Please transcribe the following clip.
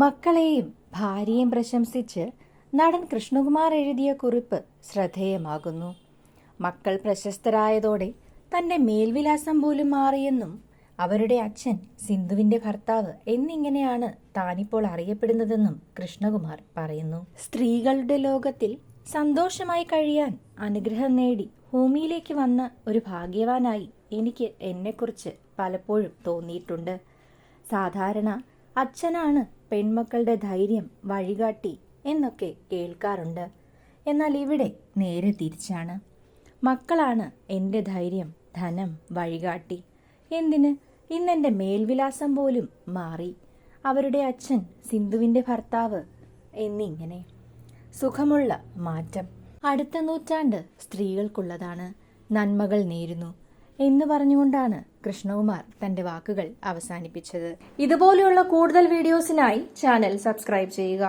മക്കളെയും ഭാര്യയും പ്രശംസിച്ച് നടൻ കൃഷ്ണകുമാർ എഴുതിയ കുറിപ്പ് ശ്രദ്ധേയമാകുന്നു. മക്കൾ പ്രശസ്തരായതോടെ തന്റെ മേൽവിലാസം പോലും മാറിയെന്നും അവരുടെ അച്ഛൻ സിന്ധുവിന്റെ ഭർത്താവ് എന്നിങ്ങനെയാണ് താനിപ്പോൾ അറിയപ്പെടുന്നതെന്നും കൃഷ്ണകുമാർ പറയുന്നു. സ്ത്രീകളുടെ ലോകത്തിൽ സന്തോഷമായി കഴിയാൻ അനുഗ്രഹം നേടി ഭൂമിയിലേക്ക് വന്ന ഒരു ഭാഗ്യവാനായി എനിക്ക് എന്നെക്കുറിച്ച് പലപ്പോഴും തോന്നിയിട്ടുണ്ട്. സാധാരണ അച്ഛനാണ് പെൺമക്കളുടെ ധൈര്യം വഴികാട്ടി എന്നൊക്കെ കേൾക്കാറുണ്ട്. എന്നാൽ ഇവിടെ നേരെ തിരിച്ചാണ്. മക്കളാണ് എന്റെ ധൈര്യം ധനം വഴികാട്ടി. എന്തിന്? ഇന്നെന്റെ മേൽവിലാസം പോലും മാറി. അവരുടെ അച്ഛൻ സിന്ധുവിന്റെ ഭർത്താവ് എന്നിങ്ങനെ. സുഖമുള്ള മാറ്റം. അടുത്ത നൂറ്റാണ്ട് സ്ത്രീകൾക്കുള്ളതാണ്. നന്മകൾ നേരുന്നു എന്ന് പറഞ്ഞുകൊണ്ടാണ് കൃഷ്ണകുമാർ തന്റെ വാക്കുകൾ അവസാനിപ്പിച്ചത്. ഇതുപോലെയുള്ള കൂടുതൽ വീഡിയോസിനായി ചാനൽ സബ്സ്ക്രൈബ് ചെയ്യുക.